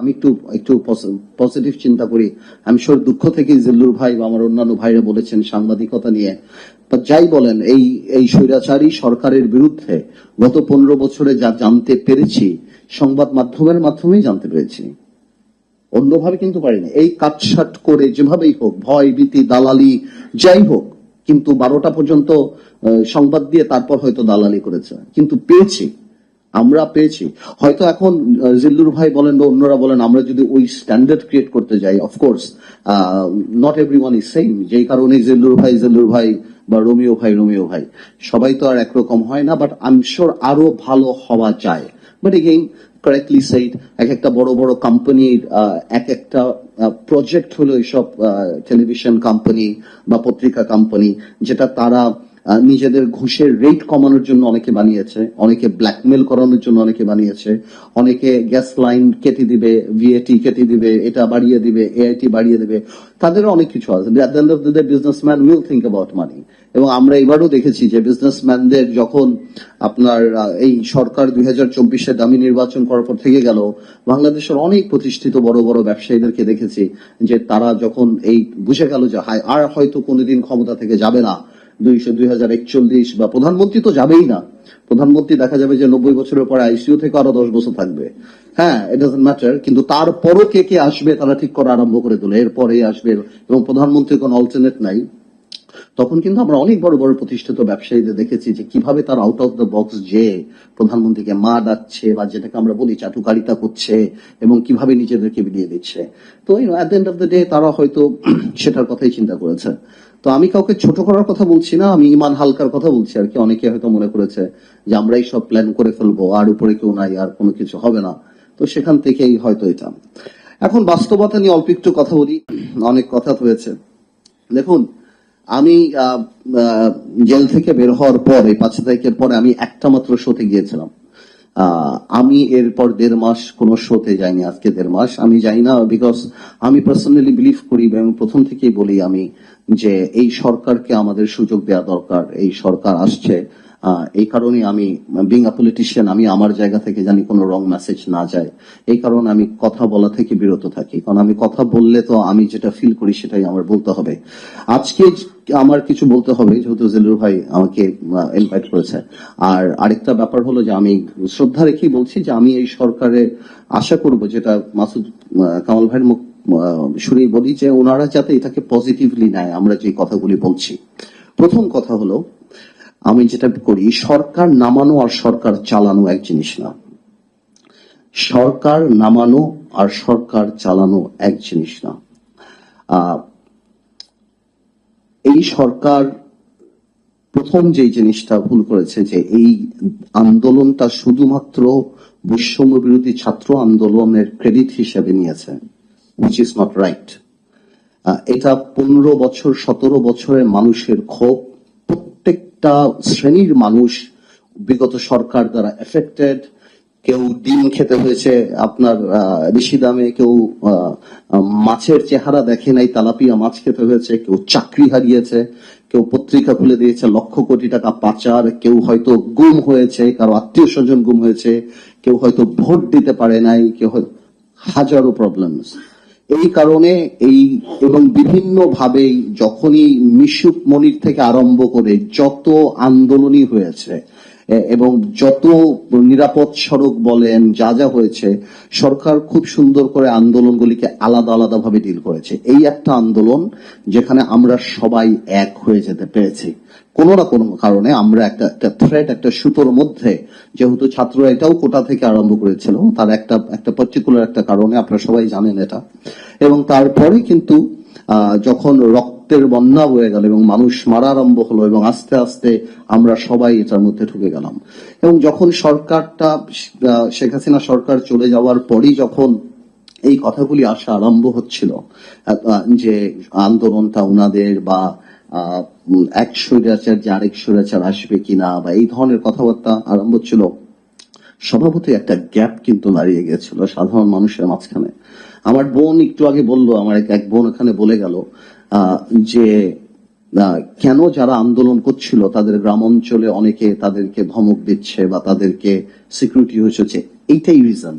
আমি একটু একটু পজিটিভ চিন্তা করি। আমি শিওর দুঃখ থেকে জিল্লুর ভাই বা আমার অন্যান্য ভাইরা বলেছেন সাংবাদিকতা নিয়ে। তা যাই বলেন, এই এই স্বৈরাচারী সরকারের বিরুদ্ধে গত পনেরো বছরে যা জানতে পেরেছি, সংবাদ মাধ্যমের মাধ্যমেই জানতে পেরেছি। অন্যভাবে কিন্তু পারিনি। এই কাটসাট করে যেভাবেই হোক, ভয়, ভীতি, দালালি, যাই হোক, কিন্তু বারোটা পর্যন্ত সংবাদ দিয়ে তারপর হয়তো দালালি করেছে। কিন্তু পেয়েছি। আমরা পেয়েছি। হয়তো এখন জিল্লুর ভাই বলেন বা অন্যরা বলেন, আমরা যদি ওই স্ট্যান্ডার্ড ক্রিয়েট করতে যাই of course not everyone is same যেই কারণে জিল্লুর ভাই জিল্লুর ভাই বা রোমিও ভাই রোমিও ভাই। সবাই তো আর একরকম হয় না বাট আই শিওর আরও ভালো হওয়া যায়। বাট এগেইন কারেক্টলি সাইড এক একটা বড় বড় কোম্পানির এক একটা প্রজেক্ট হলো এইসব টেলিভিশন কোম্পানি বা পত্রিকা কোম্পানি যেটা তারা নিজেদের ঘুষের রেট কমানোর জন্য অনেকে বানিয়েছে, অনেকে ব্ল্যাকমেল করানোর জন্য অনেকে বানিয়েছে, অনেকে গ্যাস লাইন কেটে দিবে ভিএটি কেটে দিবে, এটা বাড়িয়ে দিবে এআইটি বাড়িয়ে দিবে, তাদেরও অনেক কিছু আছে। Businessman will think about money এবং আমরা এবারও দেখেছি যে বিজনেসম্যানদের যখন আপনার এই সরকার দুই হাজার চব্বিশে দামি নির্বাচন করার পর থেকে গেল, বাংলাদেশের অনেক প্রতিষ্ঠিত বড় বড় ব্যবসায়ীদেরকে দেখেছি যে তারা যখন এই বুঝে গেল যে আর হয়তো কোনোদিন ক্ষমতা থেকে যাবে না দুইশো দুই হাজার একচল্লিশ বা প্রধানমন্ত্রী তো যাবেই না। প্রধানমন্ত্রী দেখা যাবে যে নব্বই বছরের পরে আইসিউ থেকে আরও দশ বছর থাকবে। হ্যাঁ ইট ডাজ ম্যাটার কিন্তু তারপরও কে কে আসবে তারা ঠিক করা আরম্ভ করে দিল। এরপরে আসবে এবং প্রধানমন্ত্রীর কোন অল্টারনেট নাই। তখন কিন্তু আমরা অনেক বড় বড় প্রতিষ্ঠিত ব্যবসায়ীদের দেখেছি যে কীভাবে তার আউট অফ দ্য বক্স যে প্রধানমন্ত্রীকে মা ডাকছে বা যেটাকে আমরা বলি চাটুকারিতা করছে এবং কীভাবে নিজেদেরকে বিলিয়ে দিচ্ছে। তো at the end of the day তারা হয়তো সেটার কথাই চিন্তা করেছে। তো আমি কাউকে ছোট করার কথা বলছি না, আমি ইমান হালকার কথা বলছি আর কি। অনেকে হয়তো মনে করেছে যে আমরাই সব প্ল্যান করে ফেলব, আর উপরে কেউ নাই, আর কোনো কিছু হবে না। তো সেখান থেকেই হয়তো এটা। এখন বাস্তবতা নিয়ে অল্প একটু কথা বলি। অনেক কথা হয়েছে। দেখুন আমি জেল থেকে বের হওয়ার পর, এই পাঁচ তারিখের পরে আমি একটা মাত্র শোতে গিয়েছিলাম। আমি এরপর দেড় মাস কোন শোতে যাইনি, আজকে দেড় মাস। আমি যাই না বিকজ আমি পার্সোনালি বিলিভ করি এবং প্রথম থেকেই বলি আমি যে এই সরকারকে আমাদের সুযোগ দেওয়া দরকার, এই সরকার আসছে। এই কারণে আমি বিং আ পলিটিশিয়ান আমি আমার জায়গা থেকে জানি কোনো রং মেসেজ না যায়। এই কারণে আমি কথা বলা থেকে বিরত থাকি। কারণ আমি কথা বললে তো আমি যেটা ফিল করি সেটাই আমার বলতে হবে। আজকে আমার কিছু বলতে হবে, যেহেতু জেলুর ভাই আমাকে ইনভাইট করেছে। আর আরেকটা ব্যাপার হলো যে আমি শ্রদ্ধা রেখেই বলছি যে আমি এই সরকারে আশা করব যেটা মাসুদ কামাল ভাইয়ের মুখ শুনেই বলি যে ওনারা যাতে এটাকে পজিটিভলি নেয়, আমরা যে কথাগুলি বলছি। প্রথম কথা হলো, আমি যেটা করি, সরকার নামানো আর সরকার চালানো এক জিনিস না। সরকার নামানো আর সরকার চালানো এক জিনিস না। এই সরকার প্রথম যে জিনিসটা ভুল করেছে, যে এই আন্দোলনটা শুধুমাত্র বৈষম্য বিরোধী ছাত্র আন্দোলনের ক্রেডিট হিসেবে নিয়েছে উইচ ইজ নট রাইট এটা পনেরো বছর, সতেরো বছরের মানুষের ক্ষোভ, প্রত্যেকটা শ্রেণির মানুষ বিগত সরকার দ্বারা এফেক্টেড কেউ ডিম খেতে হয়েছে, আপনার বেশি দামে কেউ মাছের চেহারা দেখে নাই, তালাপিয়া মাছ খেতে হয়েছে, কেউ চাকরি হারিয়েছে, কেউ পত্রিকা খুলে দিয়েছে, লক্ষ কোটি টাকা পাচার, কেউ হয়তো গুম হয়েছে, কারও আত্মীয় স্বজন গুম হয়েছে, কেউ হয়তো ভোট দিতে পারে নাই, কেউ হাজারো প্রবলেমস এই কারণে এই, এবং বিভিন্ন ভাবে যখনই মিশুক মনির থেকে আরম্ভ করে যত আন্দোলনই হয়েছে এবং যত নিরাপদ সড়ক বলেন যা যা হয়েছে, সরকার খুব সুন্দর করে আন্দোলনগুলিকে আলাদা আলাদা ভাবে ডিল করেছে। এই একটা আন্দোলন যেখানে আমরা সবাই এক হয়ে যেতে পেরেছি। কোনো না কোনো কারণে আমরা একটা একটা থ্রেড একটা সুতোর মধ্যে, যেহেতু ছাত্ররা এটাও কোটা থেকে আরম্ভ করেছিল, তার একটা একটা পার্টিকুলার একটা কারণে আপনারা সবাই জানেন এটা। এবং তারপরে কিন্তু যখন রক্তের বন্যা বয়ে গেল এবং মানুষ মারা আরম্ভ হলো এবং আস্তে আস্তে আমরা সবাই এটার মধ্যে ঢুকে গেলাম। এবং যখন সরকারটা শেখ হাসিনা সরকার চলে যাওয়ার পরই যখন এই কথাগুলি আসা আরম্ভ হচ্ছিল যে আন্দোলনটা উনাদের বা এক স্বৈরাচার যে আরেক স্বৈরাচার আসবে কিনা বা এই ধরনের কথাবার্তা আরম্ভ ছিল স্বভাবতই একটা গ্যাপ কিন্তু দাঁড়িয়ে গেছিল সাধারণ মানুষের মাঝখানে। আমার বোন একটু আগে বলল, আমার এক বোন এখানে বলে গেল যে কেন যারা আন্দোলন করছিল, তাদের গ্রাম অঞ্চলে অনেকে তাদেরকে ধমক দিচ্ছে বা তাদেরকে সিকিউরিটি হয়েছে এইটাই রিজন